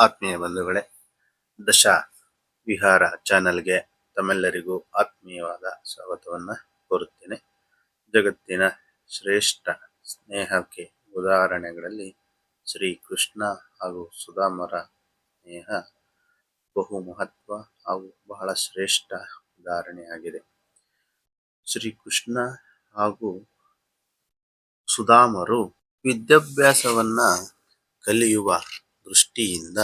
ಆತ್ಮೀಯ ಬಂಧುಗಳೇ, ದಶ ವಿಹಾರ ಚಾನೆಲ್ಗೆ ತಮ್ಮೆಲ್ಲರಿಗೂ ಆತ್ಮೀಯವಾದ ಸ್ವಾಗತವನ್ನು ಕೋರುತ್ತೇನೆ. ಜಗತ್ತಿನ ಶ್ರೇಷ್ಠ ಸ್ನೇಹಕ್ಕೆ ಉದಾಹರಣೆಗಳಲ್ಲಿ ಶ್ರೀ ಕೃಷ್ಣ ಹಾಗೂ ಸುಧಾಮರ ಸ್ನೇಹ ಬಹು ಮಹತ್ವ ಹಾಗೂ ಬಹಳ ಶ್ರೇಷ್ಠ ಉದಾಹರಣೆಯಾಗಿದೆ. ಶ್ರೀ ಕೃಷ್ಣ ಹಾಗೂ ಸುಧಾಮರು ವಿದ್ಯಾಭ್ಯಾಸವನ್ನ ಕಲಿಯುವ ದೃಷ್ಟಿಯಿಂದ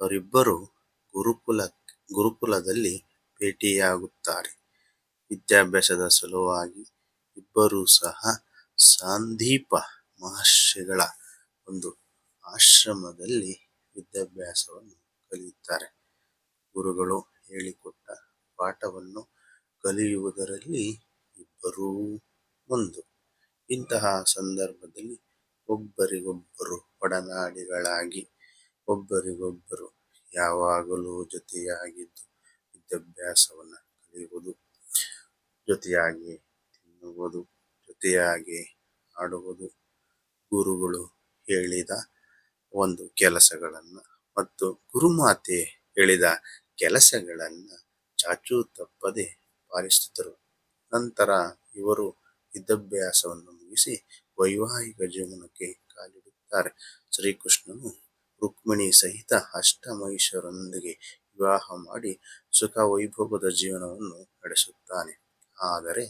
ಅವರಿಬ್ಬರು ಗುರುಕುಲ, ಗುರುಕುಲದಲ್ಲಿ ಭೇಟಿಯಾಗುತ್ತಾರೆ. ವಿದ್ಯಾಭ್ಯಾಸದ ಸಲುವಾಗಿ ಇಬ್ಬರೂ ಸಹ ಸಂದೀಪ ಮಹರ್ಷಿಗಳ ಒಂದು ಆಶ್ರಮದಲ್ಲಿ ವಿದ್ಯಾಭ್ಯಾಸವನ್ನು ಕಲಿಯುತ್ತಾರೆ. ಗುರುಗಳು ಹೇಳಿಕೊಟ್ಟ ಪಾಠವನ್ನು ಕಲಿಯುವುದರಲ್ಲಿ ಇಬ್ಬರೂ ಒಂದು. ಇಂತಹ ಸಂದರ್ಭದಲ್ಲಿ ಒಬ್ಬರಿಗೊಬ್ಬರು ಒಡನಾಡಿಗಳಾಗಿ ಒಬ್ಬರಿಗೊಬ್ಬರು ಯಾವಾಗಲೂ ಜೊತೆಯಾಗಿದ್ದು ವಿದ್ಯಾಭ್ಯಾಸವನ್ನು ಕಲಿಯುವುದು, ಜೊತೆಯಾಗಿ ತಿನ್ನುವುದು, ಜೊತೆಯಾಗಿ ಆಡುವುದು. ಗುರುಗಳು ಹೇಳಿದ ಒಂದು ಕೆಲಸಗಳನ್ನು ಮತ್ತು ಗುರುಮಾತೆ ಹೇಳಿದ ಕೆಲಸಗಳನ್ನು ಚಾಚೂ ತಪ್ಪದೆ ಪಾಲಿಸುತ್ತಿದ್ದರು. ನಂತರ ಇವರು ವಿದ್ಯಾಭ್ಯಾಸವನ್ನು ಮುಗಿಸಿ ವೈವಾಹಿಕ ಜೀವನಕ್ಕೆ ಕಾಲಿಡುತ್ತಾರೆ. ಶ್ರೀಕೃಷ್ಣನು ರುಕ್ಮಿಣಿ ಸಹಿತ ಅಷ್ಟಮೈಷರೊಂದಿಗೆ ವಿವಾಹ ಮಾಡಿ ಸುಖ ವೈಭವದ ಜೀವನವನ್ನು ನಡೆಸುತ್ತಾನೆ. ಆದರೆ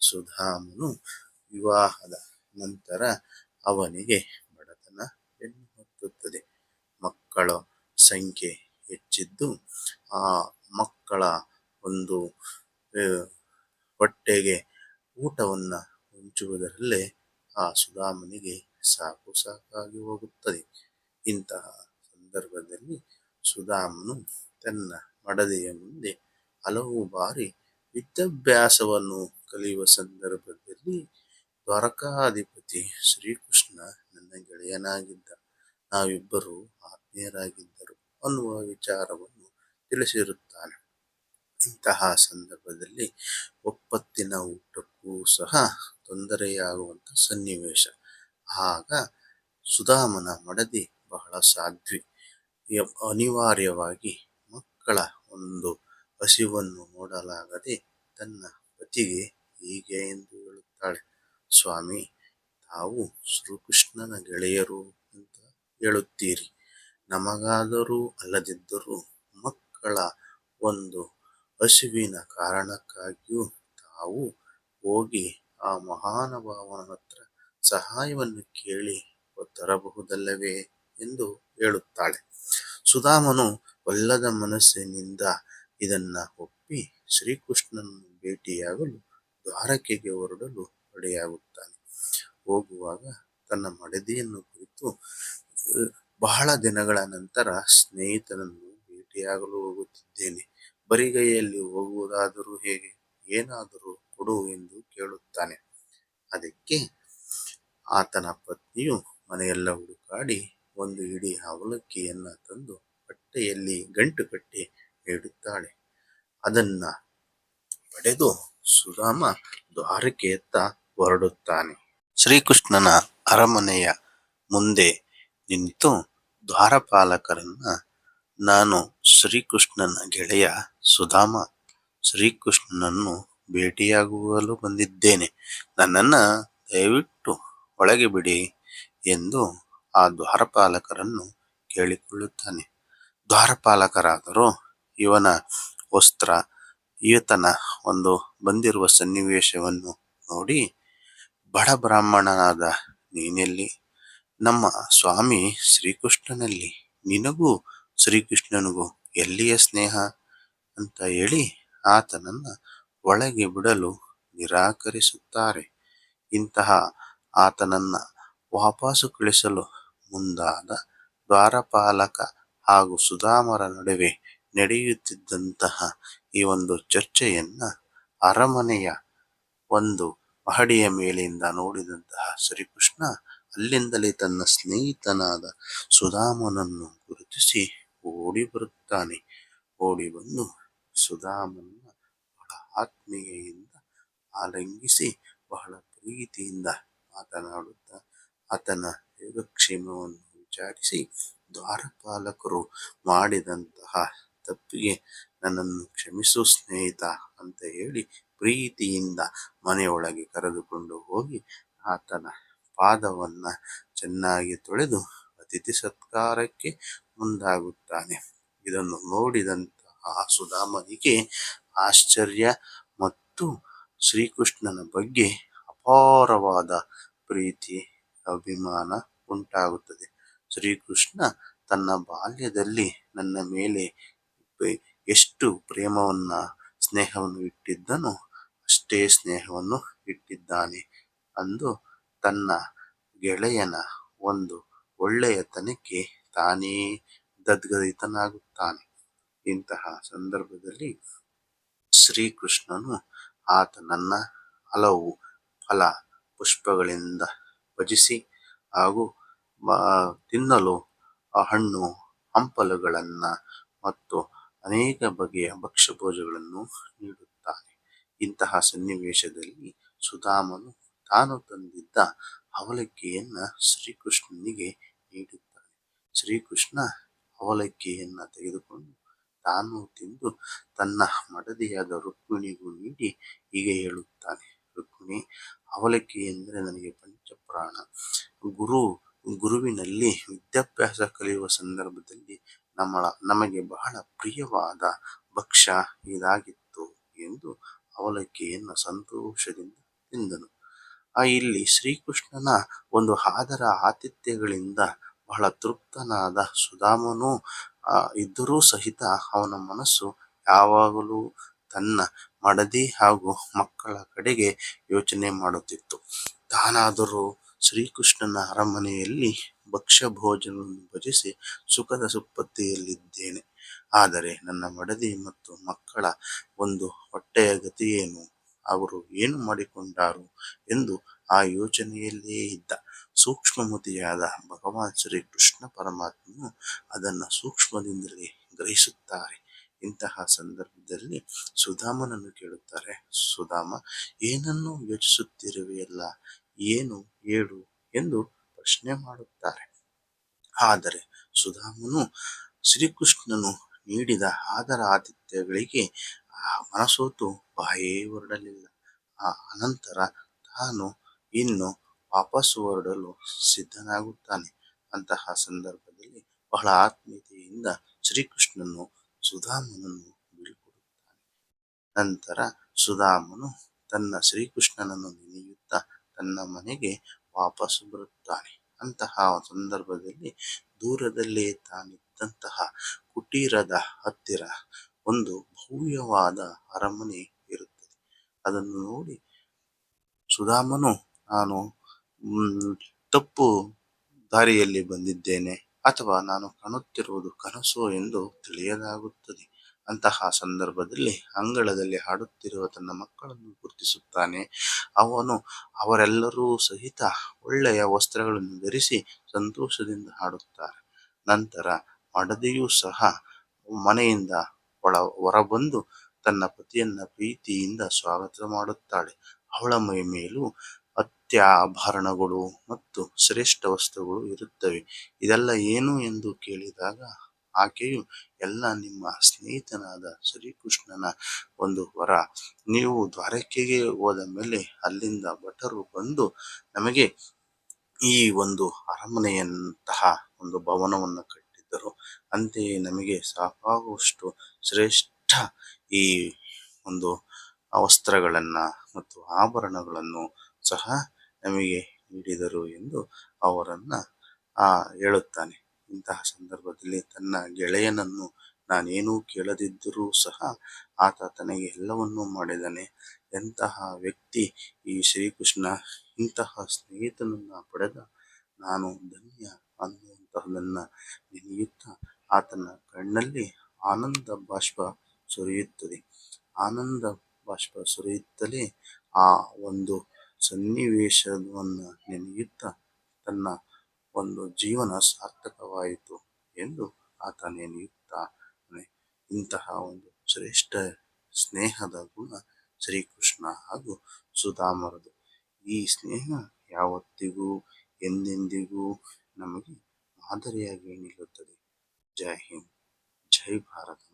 ಸುಧಾಮನು ವಿವಾಹದ ನಂತರ ಅವನಿಗೆ ಬಡತನ ಬೆನ್ನು ಮಕ್ಕಳ ಸಂಖ್ಯೆ ಹೆಚ್ಚಿದ್ದು ಆ ಮಕ್ಕಳ ಒಂದು ಹೊಟ್ಟೆಗೆ ಊಟವನ್ನು ಹಂಚುವುದರಲ್ಲೇ ಆ ಸುಧಾಮನಿಗೆ ಸಾಕು ಸಾಕಾಗಿ ಹೋಗುತ್ತದೆ. ಇಂತಹ ಸಂದರ್ಭದಲ್ಲಿ ಸುಧಾಮನು ತನ್ನ ಮಡದಿಯ ಮುಂದೆ ಹಲವು ಬಾರಿ ವಿದ್ಯಾಭ್ಯಾಸವನ್ನು ಕಲಿಯುವ ಸಂದರ್ಭದಲ್ಲಿ ದ್ವಾರಕಾಧಿಪತಿ ಶ್ರೀಕೃಷ್ಣ ನನ್ನ ಗೆಳೆಯನಾಗಿದ್ದ. ನಾವಿಬ್ಬರು ಆತ್ಮೀಯರಾಗಿದ್ದರು ಅನ್ನುವ ವಿಚಾರವನ್ನು ತಿಳಿಸಿರುತ್ತಾನೆ. ಇಂತಹ ಸಂದರ್ಭದಲ್ಲಿ ಒಪ್ಪತ್ತಿನ ಊಟಕ್ಕೂ ಸಹ ತೊಂದರೆಯಾಗುವಂತ ಸನ್ನಿವೇಶ. ಆಗ ಸುಧಾಮನ ಮಡದಿ ಬಹಳ ಸಾಧ್ವಿ. ಅನಿವಾರ್ಯವಾಗಿ ಮಕ್ಕಳ ಒಂದು ಹಸಿವನ್ನು ನೋಡಲಾಗದೆ ತನ್ನ ಪತಿಗೆ ಹೀಗೆ ಎಂದು ಹೇಳುತ್ತಾಳೆ, ಸ್ವಾಮಿ, ತಾವು ಶ್ರೀಕೃಷ್ಣನ ಗೆಳೆಯರು ಅಂತ ಹೇಳುತ್ತೀರಿ. ನಮಗಾದರೂ ಅಲ್ಲದಿದ್ದರೂ ಮಕ್ಕಳ ಒಂದು ಹಸಿವಿನ ಕಾರಣಕ್ಕಾಗಿಯೂ ತಾವು ಹೋಗಿ ಆ ಮಹಾನುಭಾವನ ಹತ್ರ ಸಹಾಯವನ್ನು ಕೇಳಿ ತರಬಹುದಲ್ಲವೇ ಎಂದು ಹೇಳುತ್ತಾಳೆ. ಸುಧಾಮನು ಒಲ್ಲದ ಮನಸ್ಸಿನಿಂದ ಇದನ್ನ ಒಪ್ಪಿ ಶ್ರೀಕೃಷ್ಣನನ್ನು ಭೇಟಿಯಾಗಲು ದ್ವಾರಕೆಗೆ ಹೊರಡಲು ರೆಡಿಯಾಗುತ್ತಾನೆ. ಹೋಗುವಾಗ ತನ್ನ ಮಡದಿಯನ್ನು ಕುರಿತು ಬಹಳ ದಿನಗಳ ನಂತರ ಸ್ನೇಹಿತನನ್ನು ಭೇಟಿಯಾಗಲು ಹೋಗುತ್ತಿದ್ದೇನೆ. ಬರಿಗೈಯಲ್ಲಿ ಹೋಗುವುದಾದರೂ ಹೇಗೆ? ಏನಾದರೂ ಕೊಡು ಎಂದು ಕೇಳುತ್ತಾನೆ. ಅದಕ್ಕೆ ಆತನ ಪತ್ನಿಯು ಮನೆಯೆಲ್ಲ ಹುಡುಕಾಡಿ ಒಂದು ಇಡಿ ಅವಲಕ್ಕಿಯನ್ನ ತಂದು ಬಟ್ಟೆಯಲ್ಲಿ ಗಂಟು ಕಟ್ಟಿ ನೀಡುತ್ತಾಳೆ ಅದನ್ನ ಪಡೆದು ಸುಧಾಮ ದ್ವಾರಕೆಯತ್ತ ಹೊರಡುತ್ತಾನೆ. ಶ್ರೀಕೃಷ್ಣನ ಅರಮನೆಯ ಮುಂದೆ ನಿಂತು ದ್ವಾರಪಾಲಕರನ್ನ, ನಾನು ಶ್ರೀಕೃಷ್ಣನ ಗೆಳೆಯ ಸುಧಾಮ, ಶ್ರೀಕೃಷ್ಣನನ್ನು ಭೇಟಿಯಾಗುವಲು ಬಂದಿದ್ದೇನೆ. ನನ್ನನ್ನ ದಯವಿಟ್ಟು ಒಳಗೆ ಬಿಡಿ ಎಂದು ಆ ದ್ವಾರಪಾಲಕರನ್ನು ಕೇಳಿಕೊಳ್ಳುತ್ತಾನೆ. ದ್ವಾರಪಾಲಕರಾದರೂ, ಇವನ ವಸ್ತ್ರ, ಈತನ ಒಂದು ಬಂದಿರುವ ಸನ್ನಿವೇಶವನ್ನು ನೋಡಿ, ಬಡ ಬ್ರಾಹ್ಮಣನಾದ ನೀನೆಲ್ಲಿ? ನಮ್ಮ ಸ್ವಾಮಿ ಶ್ರೀಕೃಷ್ಣನಲ್ಲಿ. ನಿನಗೂ ಶ್ರೀಕೃಷ್ಣನಿಗೂ ಎಲ್ಲಿಯ ಸ್ನೇಹ? ಅಂತ ಹೇಳಿ ಆತನನ್ನು ಒಳಗೆ ಬಿಡಲು ನಿರಾಕರಿಸುತ್ತಾರೆ. ಇಂತಹ ಆತನನ್ನು ವಾಪಸ್ಸು ಕಳಿಸಲು ಮುಂದಾದ ದ್ವಾರಪಾಲಕ ಹಾಗೂ ಸುಧಾಮರ ನಡುವೆ ನಡೆಯುತ್ತಿದ್ದಂತಹ ಈ ಒಂದು ಚರ್ಚೆಯನ್ನ ಅರಮನೆಯ ಒಂದು ಮಹಡಿಯ ಮೇಲಿಂದ ನೋಡಿದಂತಹ ಶ್ರೀಕೃಷ್ಣ ಅಲ್ಲಿಂದಲೇ ತನ್ನ ಸ್ನೇಹಿತನಾದ ಸುಧಾಮನನ್ನು ಗುರುತಿಸಿ ಓಡಿ ಬರುತ್ತಾನೆ. ಓಡಿ ಬಂದು ಸುಧಾಮನ ಬಹಳ ಆತ್ಮೀಯೆಯಿಂದ ಆಲಂಗಿಸಿ ಬಹಳ ಪ್ರೀತಿಯಿಂದ ಮಾತನಾಡುತ್ತಾ ಆತನ ಯೋಗಕ್ಷೇಮವನ್ನು ವಿಚಾರಿಸಿ, ದ್ವಾರಪಾಲಕರು ಮಾಡಿದಂತಹ ತಪ್ಪಿಗೆ ನನ್ನನ್ನು ಕ್ಷಮಿಸು ಸ್ನೇಹಿತ ಅಂತ ಹೇಳಿ ಪ್ರೀತಿಯಿಂದ ಮನೆಯೊಳಗೆ ಕರೆದುಕೊಂಡು ಹೋಗಿ, ಆತನ ಪಾದವನ್ನ ಚೆನ್ನಾಗಿ ತೊಳೆದು ಅತಿಥಿ ಸತ್ಕಾರಕ್ಕೆ ಮುಂದಾಗುತ್ತಾನೆ. ಇದನ್ನು ನೋಡಿದಂತಹ ಸುಧಾಮನಿಗೆ ಆಶ್ಚರ್ಯ ಮತ್ತು ಶ್ರೀಕೃಷ್ಣನ ಬಗ್ಗೆ ಅಪಾರವಾದ ಪ್ರೀತಿ, ಅಭಿಮಾನ ಉಂಟಾಗುತ್ತದೆ. ಶ್ರೀಕೃಷ್ಣ ತನ್ನ ಬಾಲ್ಯದಲ್ಲಿ ನನ್ನ ಮೇಲೆ ಎಷ್ಟು ಪ್ರೇಮವನ್ನ, ಸ್ನೇಹವನ್ನು ಇಟ್ಟಿದ್ದನೋ ಅಷ್ಟೇ ಸ್ನೇಹವನ್ನು ಇಟ್ಟಿದ್ದಾನೆ ಅಂದು ತನ್ನ ಗೆಳೆಯನ ಒಂದು ಒಳ್ಳೆಯತನಕ್ಕೆ ತಾನೇ ದದ್ಗದಿತನಾಗುತ್ತಾನೆ. ಇಂತಹ ಸಂದರ್ಭದಲ್ಲಿ ಶ್ರೀಕೃಷ್ಣನು ಆತನನ್ನ ಹಲವು ಫಲ ಪುಷ್ಪಗಳಿಂದ ಭಜಿಸಿ ಹಾಗೂ ತಿನ್ನಲು ಹಣ್ಣು, ಹಂಪಲುಗಳನ್ನ ಮತ್ತು ಅನೇಕ ಬಗೆಯ ಭಕ್ಷ್ಯಭೋಜಗಳನ್ನು ನೀಡುತ್ತಾನೆ ಇಂತಹ ಸನ್ನಿವೇಶದಲ್ಲಿ ಸುಧಾಮನು ತಾನು ತಂದಿದ್ದ ಅವಲಕ್ಕಿಯನ್ನ ಶ್ರೀಕೃಷ್ಣನಿಗೆ ನೀಡುತ್ತಾನೆ. ಶ್ರೀಕೃಷ್ಣ ಅವಲಕ್ಕಿಯನ್ನ ತೆಗೆದುಕೊಂಡು ತಾನು ತಿಂದು ತನ್ನ ಮಡದಿಯಾದ ರುಕ್ಮಿಣಿಗೂ ನೀಡಿ ಹೀಗೆ ಹೇಳುತ್ತಾನೆ. ರುಕ್ಮಿಣಿ, ಅವಲಕ್ಕಿ ಎಂದರೆ ನನಗೆ ಪಂಚಪ್ರಾಣ ಗುರು, ಗುರುವಿನಲ್ಲಿ ವಿದ್ಯಾಭ್ಯಾಸ ಕಲಿಯುವ ಸಂದರ್ಭದಲ್ಲಿ ನಮ್ಮ ನಮಗೆ ಬಹಳ ಪ್ರಿಯವಾದ ಭಕ್ಷ್ಯ ಇದಾಗಿತ್ತು ಎಂದು ಅವಲಕ್ಕಿಯನ್ನು ಸಂತೋಷದಿಂದ ತಿಂದನು. ಆ ಇಲ್ಲಿ ಶ್ರೀಕೃಷ್ಣನ ಒಂದು ಆದರ ಆತಿಥ್ಯಗಳಿಂದ ಬಹಳ ತೃಪ್ತನಾದ ಸುಧಾಮನು ಇದ್ದರೂ ಸಹಿತ ಅವನ ಮನಸ್ಸು ಯಾವಾಗಲೂ ತನ್ನ ಮಡದಿ ಹಾಗೂ ಮಕ್ಕಳ ಕಡೆಗೆ ಯೋಚನೆ ಮಾಡುತ್ತಿತ್ತು. ತಾನಾದರೂ ಶ್ರೀಕೃಷ್ಣನ ಅರಮನೆಯಲ್ಲಿ ಭಕ್ಷ್ಯ ಭೋಜನವನ್ನು ಭಜಿಸಿ ಸುಖದ ಸುಪ್ಪತ್ತಿಯಲ್ಲಿದ್ದೇನೆ ಆದರೆ ನನ್ನ ಮಡದಿ ಮತ್ತು ಮಕ್ಕಳ ಒಂದು ಹೊಟ್ಟೆಯ ಗತಿಯೇನು ಅವರು ಏನು ಮಾಡಿಕೊಂಡಾರು ಎಂದು ಆ ಯೋಚನೆಯಲ್ಲಿಯೇ ಇದ್ದ. ಸೂಕ್ಷ್ಮಮತಿಯಾದ ಭಗವಾನ್ ಶ್ರೀ ಕೃಷ್ಣ ಪರಮಾತ್ಮನು ಅದನ್ನು ಸೂಕ್ಷ್ಮದಿಂದಲೇ ಗ್ರಹಿಸುತ್ತಾರೆ. ಇಂತಹ ಸಂದರ್ಭದಲ್ಲಿ ಸುಧಾಮನನ್ನು ಕೇಳುತ್ತಾರೆ, ಸುಧಾಮ, ಏನನ್ನು ಯೋಚಿಸುತ್ತಿರುವೆಯಲ್ಲ? ಏನು ಹೇಳು ಎಂದು ಪ್ರಶ್ನೆ ಮಾಡುತ್ತಾರೆ. ಆದರೆ ಸುಧಾಮನು ಶ್ರೀಕೃಷ್ಣನು ನೀಡಿದ ಆದರ ಆತಿಥ್ಯಗಳಿಗೆ ಮನಸೋತು ಬಾಯೇ ಹೊರಡಲಿಲ್ಲ. ಆ ಅನಂತರ ತಾನು ಇನ್ನು ವಾಪಸ್ಸು ಹೊರಡಲು ಸಿದ್ಧನಾಗುತ್ತಾನೆ. ಅಂತಹ ಸಂದರ್ಭದಲ್ಲಿ ಬಹಳ ಆತ್ಮೀಯತೆಯಿಂದ ಶ್ರೀಕೃಷ್ಣನು ಸುಧಾಮನನ್ನು ಬೀಳ್ಕೊಡುತ್ತಾನೆ ನಂತರ ಸುಧಾಮನು ತನ್ನ ಶ್ರೀಕೃಷ್ಣನನ್ನು ತನ್ನ ಮನೆಗೆ ವಾಪಸ್ಸು ಬರುತ್ತಾನೆ. ಅಂತಹ ಸಂದರ್ಭದಲ್ಲಿ ದೂರದಲ್ಲೇ ತಾನಿದ್ದಂತಹ ಕುಟೀರದ ಹತ್ತಿರ ಒಂದು ಭವ್ಯವಾದ ಅರಮನೆ ಇರುತ್ತದೆ. ಅದನ್ನು ನೋಡಿ ಸುಧಾಮನು, ನಾನು ತಪ್ಪು ದಾರಿಯಲ್ಲಿ ಬಂದಿದ್ದೇನೆ. ಅಥವಾ ನಾನು ಕಾಣುತ್ತಿರುವುದು ಕನಸು ಎಂದು ತಿಳಿಯಲಾಗುತ್ತದೆ. ಅಂತಹ ಸಂದರ್ಭದಲ್ಲಿ ಅಂಗಳದಲ್ಲಿ ಹಾಡುತ್ತಿರುವ ತನ್ನ ಮಕ್ಕಳನ್ನು ಗುರುತಿಸುತ್ತಾನೆ. ಅವನು ಅವರೆಲ್ಲರೂ ಸಹಿತ ಒಳ್ಳೆಯ ವಸ್ತ್ರಗಳನ್ನು ಧರಿಸಿ ಸಂತೋಷದಿಂದ ಹಾಡುತ್ತಾರೆ. ನಂತರ ಮಡದಿಯೂ ಸಹ ಮನೆಯಿಂದ ಒಳ ಹೊರಬಂದು ತನ್ನ ಪತಿಯನ್ನ ಪ್ರೀತಿಯಿಂದ ಸ್ವಾಗತ ಮಾಡುತ್ತಾಳೆ. ಅವಳ ಮೈ ಮೇಲೂ ಅತ್ಯಾಭರಣಗಳು ಮತ್ತು ಶ್ರೇಷ್ಠ ವಸ್ತುಗಳು ಇರುತ್ತವೆ. ಇದೆಲ್ಲ ಏನು ಎಂದು ಕೇಳಿದಾಗ ಆಕೆಯು ಎಲ್ಲ ನಿಮ್ಮ ಸ್ನೇಹಿತನಾದ ಶ್ರೀಕೃಷ್ಣನ ಒಂದು ವರ. ನೀವು ದ್ವಾರಕೆಗೆ ಹೋದ ಮೇಲೆ ಅಲ್ಲಿಂದ ಭಟರು ಬಂದು ನಮಗೆ ಈ ಒಂದು ಅರಮನೆಯಂತಹ ಒಂದು ಭವನವನ್ನು ಕಟ್ಟಿದ್ದರು. ಅಂತೆಯೇ ನಮಗೆ ಸಾಕಾಗುವಷ್ಟು ಶ್ರೇಷ್ಠ ಈ ಒಂದು ವಸ್ತ್ರಗಳನ್ನು ಮತ್ತು ಆಭರಣಗಳನ್ನು ಸಹ ನಮಗೆ ನೀಡಿದರು ಎಂದು ಅವರನ್ನ ಹೇಳುತ್ತಾನೆ. ಇಂತಹ ಸಂದರ್ಭದಲ್ಲಿ ತನ್ನ ಗೆಳೆಯನನ್ನು ನಾನೇನೂ ಕೇಳದಿದ್ದರೂ ಸಹ ಆತ ತನಗೆ ಎಲ್ಲವನ್ನೂ ಮಾಡಿದನೆ. ಎಂತಹ ವ್ಯಕ್ತಿ ಈ ಶ್ರೀಕೃಷ್ಣ, ಇಂತಹ ಸ್ನೇಹಿತನನ್ನು ಪಡೆದ ನಾನು ಧನ್ಯ ಅನ್ನುವಂತಹದನ್ನ ನೆನೆಯುತ್ತಾ ಆತನ ಕಣ್ಣಲ್ಲಿ ಆನಂದ ಬಾಷ್ಪ ಸುರಿಯುತ್ತದೆ. ಆನಂದ ಬಾಷ್ಪ ಸುರಿಯುತ್ತಲೇ ಆ ಒಂದು ಸನ್ನಿವೇಶವನ್ನು ನೆನೆಯುತ್ತಾ ತನ್ನ ಒಂದು ಜೀವನ ಸಾರ್ಥಕವಾಯಿತು ಎಂದು ಆತ ನೆನೆಯುತ್ತಾನೆ ಇಂತಹ ಒಂದು ಶ್ರೇಷ್ಠ ಸ್ನೇಹದ ಗುಣ ಶ್ರೀಕೃಷ್ಣ ಹಾಗೂ ಸುಧಾಮರದು. ಈ ಸ್ನೇಹ ಯಾವತ್ತಿಗೂ, ಎಂದೆಂದಿಗೂ ನಮಗೆ ಮಾದರಿಯಾಗಿ ನಿಲ್ಲುತ್ತದೆ. ಜೈ ಹಿಂದ್, ಜೈ ಭಾರತ್.